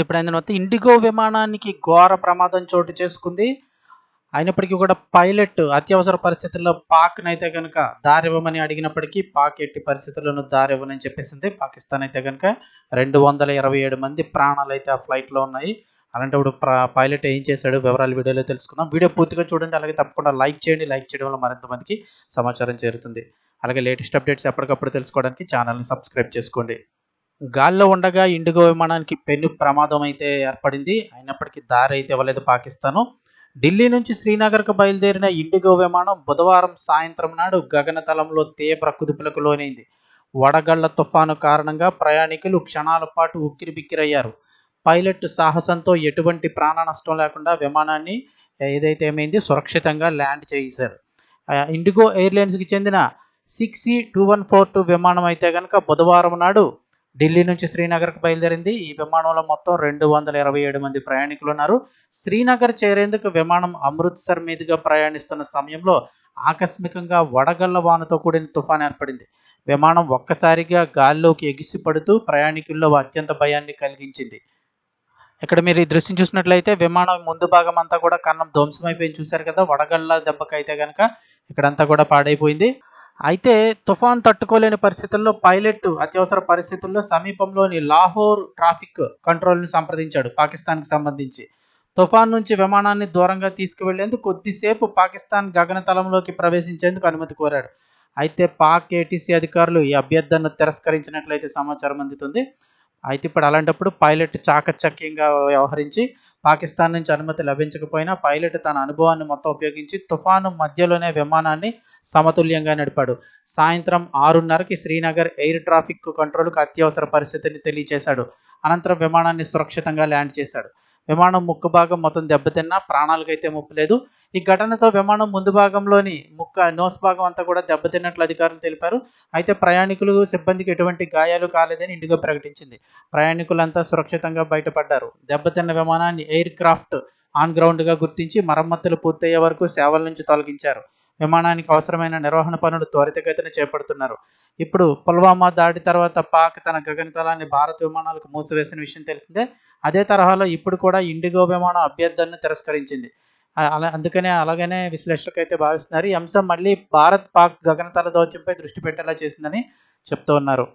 ఇప్పుడైన తర్వాత ఇండిగో విమానానికి ఘోర ప్రమాదం చోటు చేసుకుంది. అయినప్పటికీ కూడా పైలట్ అత్యవసర పరిస్థితుల్లో పాక్ని అయితే కనుక దారివ్వమని అడిగినప్పటికీ పాక్ ఎట్టి పరిస్థితుల్లోనూ దారివ్వనని చెప్పేసింది. పాకిస్తాన్ అయితే కనుక రెండు వందల ఇరవై ఏడు మంది ప్రాణాలు అయితే ఆ ఫ్లైట్లో ఉన్నాయి. అలాంటప్పుడు పైలట్ ఏం చేశాడు? వివరాలు వీడియోలో తెలుసుకుందాం. వీడియో పూర్తిగా చూడండి. అలాగే తప్పకుండా లైక్ చేయండి. లైక్ చేయడం వల్ల మరింత మందికి సమాచారం చేరుతుంది. అలాగే లేటెస్ట్ అప్డేట్స్ ఎప్పటికప్పుడు తెలుసుకోవడానికి ఛానల్ని సబ్స్క్రైబ్ చేసుకోండి. గాల్లో ఉండగా ఇండిగో విమానానికి పెను ప్రమాదం అయితే ఏర్పడింది. అయినప్పటికీ దారి అయితే ఇవ్వలేదు పాకిస్తాను. ఢిల్లీ నుంచి శ్రీనగర్కు బయలుదేరిన ఇండిగో విమానం బుధవారం సాయంత్రం నాడు గగనతలంలో తీవ్ర కుదుపులకు లోనైంది. వడగళ్ళ తుఫాను కారణంగా ప్రయాణికులు క్షణాల పాటు ఉక్కిరిబిక్కిరయ్యారు. పైలట్ సాహసంతో ఎటువంటి ప్రాణ నష్టం లేకుండా విమానాన్ని ఏదైతే ఏమైంది సురక్షితంగా ల్యాండ్ చేశారు. ఇండిగో ఎయిర్లైన్స్కి చెందిన six two one four two విమానం అయితే కనుక బుధవారం నాడు ఢిల్లీ నుంచి శ్రీనగర్కు బయలుదేరింది. ఈ విమానంలో మొత్తం రెండు వందల ఇరవై ఏడు మంది ప్రయాణికులు ఉన్నారు శ్రీనగర్ చేరేందుకు విమానం అమృత్సర్ మీదుగా ప్రయాణిస్తున్న సమయంలో ఆకస్మికంగా వడగళ్ళ వానతో కూడిన తుఫాన్ ఏర్పడింది. విమానం ఒక్కసారిగా గాల్లోకి ఎగిసిపడుతూ ప్రయాణికుల్లో అత్యంత భయాన్ని కలిగించింది. ఇక్కడ మీరు ఈ దృశ్యం చూసినట్లయితే విమానం ముందు భాగం అంతా కూడా కన్నం ధ్వంసమైపోయింది. చూశారు కదా వడగళ్ళ దెబ్బకైతే కనుక ఇక్కడంతా కూడా పాడైపోయింది. అయితే తుఫాన్ తట్టుకోలేని పరిస్థితుల్లో పైలట్ అత్యవసర పరిస్థితుల్లో సమీపంలోని లాహోర్ ట్రాఫిక్ కంట్రోల్ని సంప్రదించాడు పాకిస్తాన్కి సంబంధించి. తుఫాన్ నుంచి విమానాన్ని దూరంగా తీసుకువెళ్ళేందుకు కొద్దిసేపు పాకిస్తాన్ గగనతలంలోకి ప్రవేశించేందుకు అనుమతి కోరాడు. అయితే పాక్ ఏటీసీ అధికారులు ఈ అభ్యర్థనను తిరస్కరించినట్లయితే సమాచారం అందుతుంది. అయితే ఇప్పుడు అలాంటప్పుడు పైలట్ చాకచక్యంగా వ్యవహరించి పాకిస్తాన్ నుంచి అనుమతి లభించకపోయినా పైలట్ తన అనుభవాన్ని మొత్తం ఉపయోగించి తుఫాను మధ్యలోనే విమానాన్ని సమతుల్యంగా నడిపాడు. సాయంత్రం ఆరున్నరకి శ్రీనగర్ ఎయిర్ ట్రాఫిక్ కంట్రోల్కు అత్యవసర పరిస్థితిని తెలియజేశాడు అనంతరం విమానాన్ని సురక్షితంగా ల్యాండ్ చేశాడు. విమానం ముక్కు భాగం మొత్తం దెబ్బతిన్నా ప్రాణాలకైతే ముప్పు లేదు. ఈ ఘటనతో విమానం ముందు భాగంలోని ముక్క నోస్ భాగం అంతా కూడా దెబ్బతిన్నట్లు అధికారులు తెలిపారు. అయితే ప్రయాణికులు సిబ్బందికి ఎటువంటి గాయాలు కాలేదని ఇండిగో ప్రకటించింది. ప్రయాణికులంతా సురక్షితంగా బయటపడ్డారు. దెబ్బతిన్న విమానాన్ని ఎయిర్ క్రాఫ్ట్ ఆన్ గ్రౌండ్గా గుర్తించి మరమ్మతులు పూర్తయ్యే వరకు సేవల నుంచి తొలగించారు. విమానానికి అవసరమైన నిర్వహణ పనులు త్వరితగతిన చేపడుతున్నారు. ఇప్పుడు పుల్వామా దాడి తర్వాత పాక్ తన గగనతలాన్ని భారత విమానాలకు మూసివేసిన విషయం తెలిసిందే. అదే తరహాలో ఇప్పుడు కూడా ఇండిగో విమానం అభ్యర్థనను తిరస్కరించింది. అలా అందుకనే అలాగనే విశ్లేషకులు అయితే భావిస్తున్నారు. ఈ అంశం మళ్ళీ భారత్ పాక్ గగనతల దౌత్యంపై దృష్టి పెట్టేలా చేసిందని చెప్తూ ఉన్నారు.